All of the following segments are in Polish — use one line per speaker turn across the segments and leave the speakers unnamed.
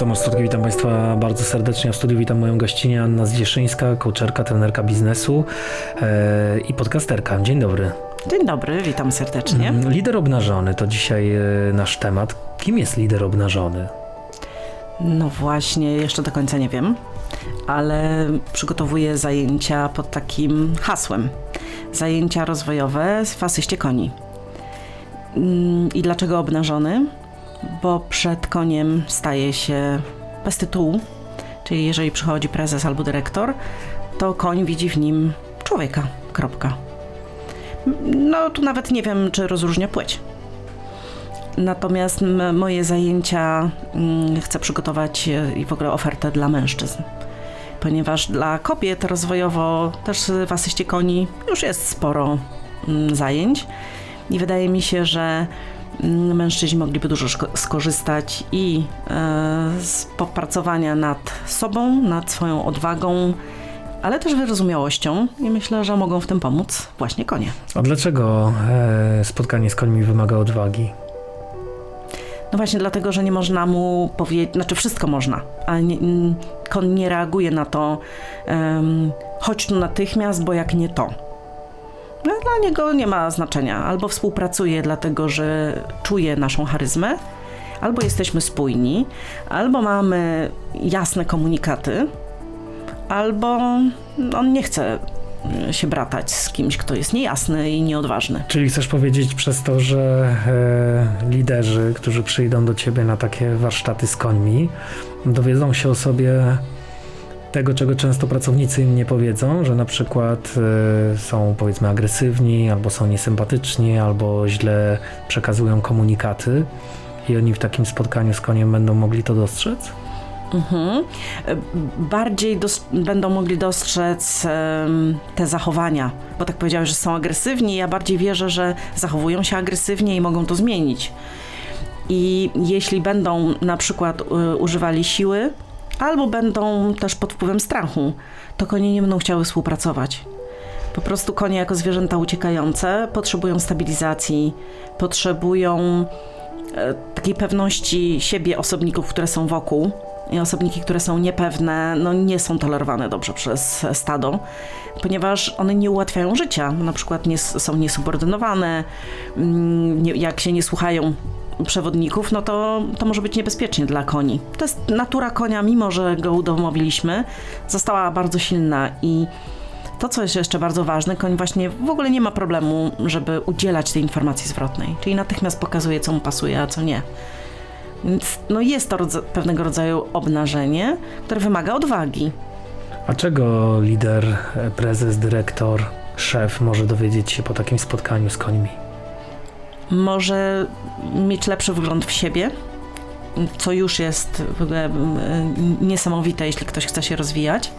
Tomasz Słodki, witam Państwa bardzo serdecznie. W studiu witam moją gościnę Anna Zdzieszyńska, coacherka, trenerka biznesu e, i podcasterka. Dzień dobry.
Dzień dobry, witam serdecznie.
Mm, Lider obnażony to dzisiaj e, nasz temat. Kim jest lider obnażony?
No właśnie, jeszcze do końca nie wiem, ale przygotowuję zajęcia pod takim hasłem. Zajęcia rozwojowe w asyście koni. Mm, I dlaczego obnażony? Bo przed koniem staje się bez tytułu, czyli jeżeli przychodzi prezes albo dyrektor, to koń widzi w nim człowieka. Kropka. No tu nawet nie wiem, czy rozróżnia płeć. Natomiast moje zajęcia mm, chcę przygotować e, i w ogóle ofertę dla mężczyzn. Ponieważ dla kobiet rozwojowo też w asyście koni już jest sporo mm, zajęć i wydaje mi się, że mężczyźni mogliby dużo skorzystać i e, z popracowania nad sobą, nad swoją odwagą, ale też wyrozumiałością i myślę, że mogą w tym pomóc właśnie konie.
A dlaczego e, spotkanie z końmi wymaga odwagi?
No właśnie dlatego, że nie można mu powiedzieć, znaczy wszystko można, ale nie, kon nie reaguje na to, um, chodź tu natychmiast, bo jak nie to. No, dla niego nie ma znaczenia. Albo współpracuje dlatego, że czuje naszą charyzmę, albo jesteśmy spójni, albo mamy jasne komunikaty, albo on nie chce y, się bratać z kimś, kto jest niejasny i nieodważny.
Czyli chcesz powiedzieć przez to, że e, liderzy, którzy przyjdą do ciebie na takie warsztaty z końmi, dowiedzą się o sobie tego, czego często pracownicy im nie powiedzą, że na przykład e, są powiedzmy agresywni, albo są niesympatyczni, albo źle przekazują komunikaty i oni w takim spotkaniu z koniem będą mogli to dostrzec?
Mhm. E, Bardziej dos- będą mogli dostrzec te zachowania, bo tak powiedziałeś, że są agresywni. Ja bardziej wierzę, że zachowują się agresywnie i mogą to zmienić. I jeśli będą na przykład y, używali siły, albo będą też pod wpływem strachu, to konie nie będą chciały współpracować. Po prostu konie jako zwierzęta uciekające potrzebują stabilizacji, potrzebują e, takiej pewności siebie osobników, które są wokół. I osobniki, które są niepewne, no nie są tolerowane dobrze przez stado, ponieważ one nie ułatwiają życia. Na przykład nie, są niesubordynowane, mm, nie, jak się nie słuchają przewodników, no to, to może być niebezpiecznie dla koni. To jest natura konia, mimo że go udomowiliśmy, została bardzo silna i to, co jest jeszcze bardzo ważne, koń właśnie w ogóle nie ma problemu, żeby udzielać tej informacji zwrotnej, czyli natychmiast pokazuje, co mu pasuje, a co nie. Więc no jest to rodza- pewnego rodzaju obnażenie, które wymaga odwagi.
A czego lider, prezes, dyrektor, szef może dowiedzieć się po takim spotkaniu z końmi?
Może mieć lepszy wgląd w siebie, co już jest w ogóle niesamowite, jeśli ktoś chce się rozwijać,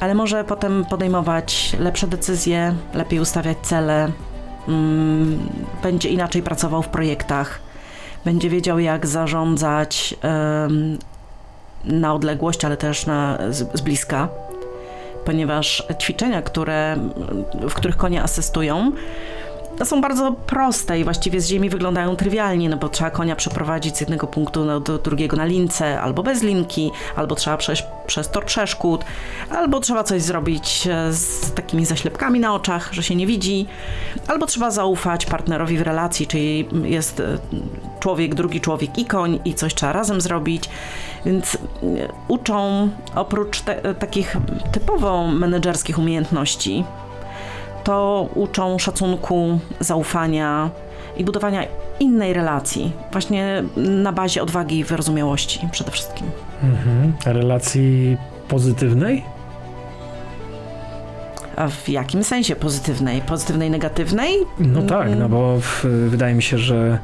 ale może potem podejmować lepsze decyzje, lepiej ustawiać cele, mm, będzie inaczej pracował w projektach, będzie wiedział, jak zarządzać na odległość, ale też na, z, z bliska, ponieważ ćwiczenia, które, w których konie asystują, są bardzo proste i właściwie z ziemi wyglądają trywialnie, no bo trzeba konia przeprowadzić z jednego punktu do drugiego na lince, albo bez linki, albo trzeba przejść przez tor przeszkód, albo trzeba coś zrobić e, z takimi zaślepkami na oczach, że się nie widzi, albo trzeba zaufać partnerowi w relacji, czyli jest e, człowiek, drugi człowiek i koń i coś trzeba razem zrobić, więc e, uczą oprócz te, takich typowo menedżerskich umiejętności, to uczą szacunku, zaufania i budowania innej relacji, właśnie na bazie odwagi i wyrozumiałości przede wszystkim.
Mhm. Relacji pozytywnej?
A w jakim sensie pozytywnej? Pozytywnej, negatywnej?
No tak, no bo w, wydaje mi się, że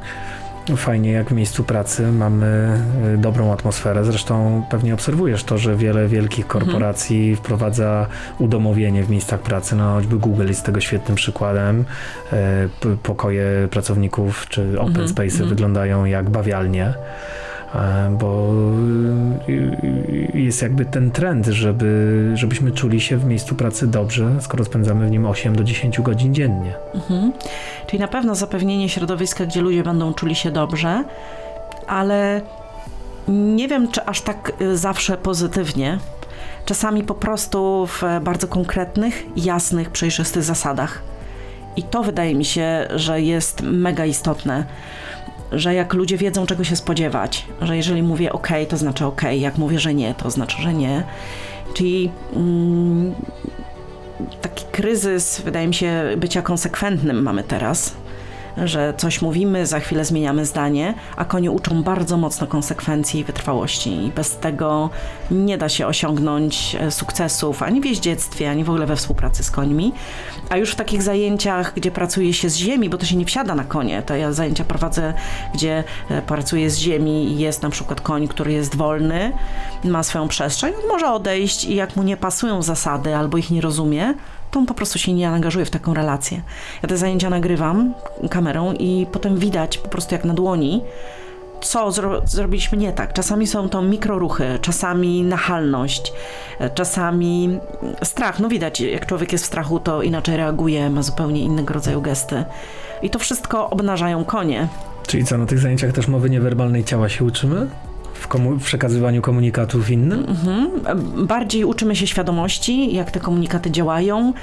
fajnie jak w miejscu pracy mamy y, dobrą atmosferę. Zresztą pewnie obserwujesz to, że wiele wielkich korporacji wprowadza udomowienie w miejscach pracy. No choćby Google jest tego świetnym przykładem. P- Pokoje pracowników czy open
Mhm,
space'y
mhm.
wyglądają jak bawialnie. E, Bo y, y, jest jakby ten trend, żeby, żebyśmy czuli się w miejscu pracy dobrze, skoro spędzamy w nim 8 do 10 godzin dziennie.
Mhm. Czyli na pewno zapewnienie środowiska, gdzie ludzie będą czuli się dobrze, ale Nie wiem, czy aż tak y, zawsze pozytywnie. Czasami po prostu w bardzo konkretnych, jasnych, przejrzystych zasadach. I to wydaje mi się, że jest mega istotne, że jak ludzie wiedzą, czego się spodziewać, że jeżeli mówię OK, to znaczy OK, jak mówię, że nie, to znaczy, że nie. Czyli mm, taki kryzys, wydaje mi się, bycia konsekwentnym mamy teraz. Że coś mówimy, za chwilę zmieniamy zdanie, a konie uczą bardzo mocno konsekwencji i wytrwałości. I bez tego nie da się osiągnąć e, sukcesów ani w jeździectwie, ani w ogóle we współpracy z końmi. A już w takich zajęciach, gdzie pracuje się z ziemi, bo to się nie wsiada na konie, to ja zajęcia prowadzę, gdzie e, pracuję z ziemi i jest na przykład koń, który jest wolny, ma swoją przestrzeń, on może odejść i jak mu nie pasują zasady albo ich nie rozumie, to po prostu się nie angażuje w taką relację. Ja te zajęcia nagrywam kamerą i potem widać po prostu jak na dłoni, co zro- zrobiliśmy nie tak. Czasami są to mikroruchy, czasami nachalność, czasami mm, strach. No widać, jak człowiek jest w strachu, to inaczej reaguje, ma zupełnie innego rodzaju gesty. I to wszystko obnażają konie.
Czyli co, na tych zajęciach też mowy niewerbalnej ciała się uczymy? W, komu- w przekazywaniu komunikatów innym?
Mhm. Bardziej uczymy się świadomości, jak te komunikaty działają,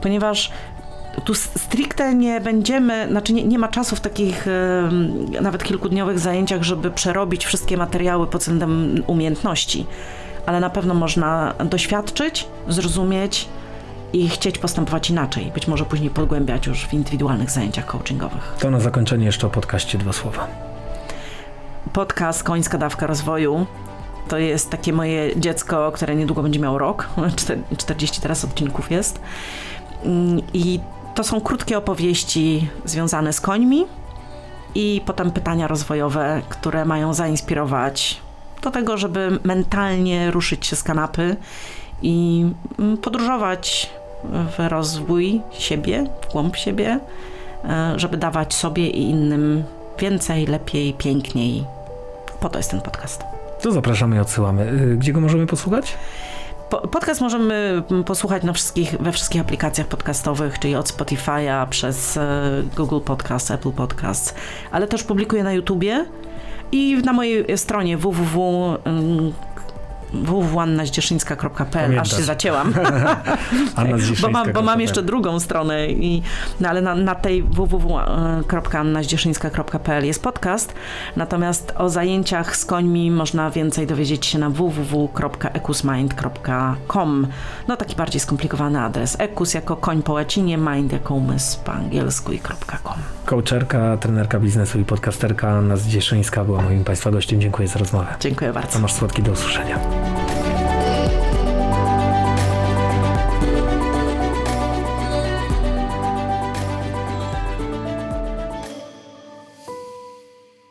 ponieważ tu stricte nie będziemy, znaczy nie, nie ma czasu w takich nawet kilkudniowych zajęciach, żeby przerobić wszystkie materiały pod względem umiejętności, ale na pewno można doświadczyć, zrozumieć i chcieć postępować inaczej, być może później pogłębiać już w indywidualnych zajęciach coachingowych.
To na zakończenie jeszcze o podcaście dwa słowa.
Podcast Końska Dawka Rozwoju. To jest takie moje dziecko, które niedługo będzie miało rok. Czter- 40 teraz odcinków jest. Mm, I to są krótkie opowieści związane z końmi i potem pytania rozwojowe, które mają zainspirować do tego, żeby mentalnie ruszyć się z kanapy i mm, podróżować w rozwój siebie, w głąb siebie, e, żeby dawać sobie i innym więcej, lepiej, piękniej. Po to jest ten podcast.
To zapraszamy i odsyłamy. Y, Gdzie go możemy posłuchać?
Po, podcast możemy mm, posłuchać na wszystkich, we wszystkich aplikacjach podcastowych, czyli od Spotify'a przez e, Google Podcast, Apple Podcast, ale też publikuję na YouTubie i na mojej stronie www. www.annazdzieszyńska.pl aż się zacięłam.
Anna
bo mam, bo mam jeszcze drugą stronę, i, no ale na, na tej www.annazdzieszyńska.pl jest podcast, natomiast o zajęciach z końmi można więcej dowiedzieć się na www.ecusmind.com. No taki bardziej skomplikowany adres. Ecus jako koń po łacinie, mind jako umysł po angielsku i .com.
Coacherka, trenerka biznesu i podcasterka Anna Zdzieszyńska była moim Państwa gościem. Dziękuję za rozmowę.
Dziękuję bardzo.
Tomasz Słodki, do usłyszenia.